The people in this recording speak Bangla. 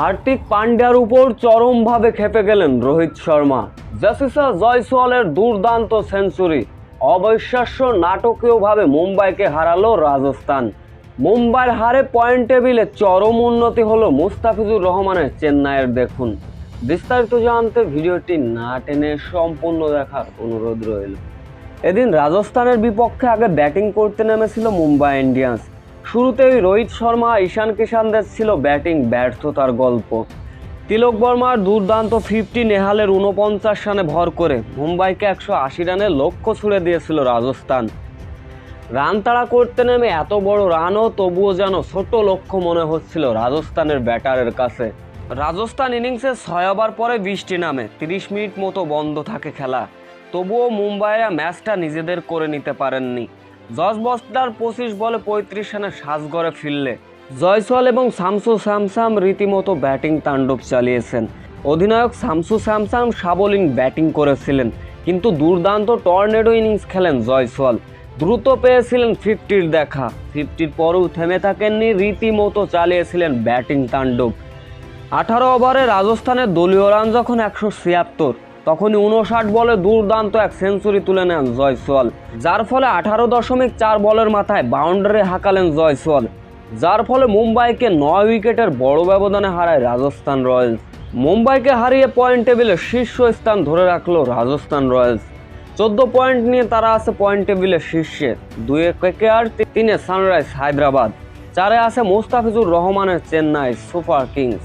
হার্দিক পান্ডিয়ার উপর চরমভাবে খেপে গেলেন রোহিত শর্মা। জাসিসা জয়সওয়ালের দুর্দান্ত সেঞ্চুরি। অবিশ্বাস্য নাটকীয়ভাবে মুম্বাইকে হারালো রাজস্থান। মুম্বাইয়ের হারে পয়েন্ট টেবিলে চরম উন্নতি হলো মুস্তাফিজুর রহমানের চেন্নাইয়ের দেখুন। বিস্তারিত জানতে ভিডিওটি না টেনে সম্পূর্ণ দেখার অনুরোধ রইল। এদিন রাজস্থানের বিপক্ষে আগে ব্যাটিং করতে নেমেছিল মুম্বাই ইন্ডিয়ান্স। শুরুতেই রোহিত শর্মা, ঈশান কিষানদের ছিল ব্যাটিং ব্যর্থতার গল্প। তিলক বর্মার দুর্দান্ত ফিফটি নেহালের উনপঞ্চাশ রানে ভর করে মুম্বাইকে একশো আশি রানের লক্ষ্য ছুড়ে দিয়েছিল রাজস্থান। রান তাড়া করতে নেমে এত বড় রানও তবুও যেন ছোট লক্ষ্য মনে হচ্ছিল রাজস্থানের ব্যাটারের কাছে। রাজস্থান ইনিংসে ছয় ওভার পরে বৃষ্টি নামে, তিরিশ মিনিট মতো বন্ধ থাকে খেলা। তবুও মুম্বাইরা ম্যাচটা নিজেদের করে নিতে পারেননি। জস বস্তার পঁচিশ বলে পঁয়ত্রিশ রানে সাজগড়ে ফিরলে জয়সল এবং শামসু স্যামসাম রীতিমতো ব্যাটিং তাণ্ডব চালিয়েছেন। অধিনায়ক শামসু স্যামসাম সাবলিং ব্যাটিং করেছিলেন, কিন্তু দুর্দান্ত টর্নেডো ইনিংস খেলেন জয়সওয়াল। দ্রুত পেয়েছিলেন ফিফটির দেখা। ফিফটির পরেও থেমে থাকেননি, রীতিমতো চালিয়েছিলেন ব্যাটিং তাণ্ডব। আঠারো ওভারে রাজস্থানের দলীয় রান যখন একশো ছিয়াত্তর তখনই উনষাট বলে দুর্দান্ত এক সেঞ্চুরি তুলে নেন জয়সওয়াল, যার ফলে আঠারো দশমিক চার বলের মাথায় বাউন্ডারি হাঁকালেন জয়সওয়াল, যার ফলে মুম্বাইকে নয় উইকেটের বড় ব্যবধানে হারায় রাজস্থান রয়্যালস। মুম্বাইকে হারিয়ে পয়েন্ট টেবিলে শীর্ষ স্থান ধরে রাখল রাজস্থান রয়্যালস। চোদ্দ পয়েন্ট নিয়ে তারা আছে পয়েন্ট টেবিলের শীর্ষে দুয়ে কেকেআর তিনে সানরাইজ হায়দ্রাবাদ, চারে আছে মোস্তাফিজুর রহমানের চেন্নাই সুপার কিংস।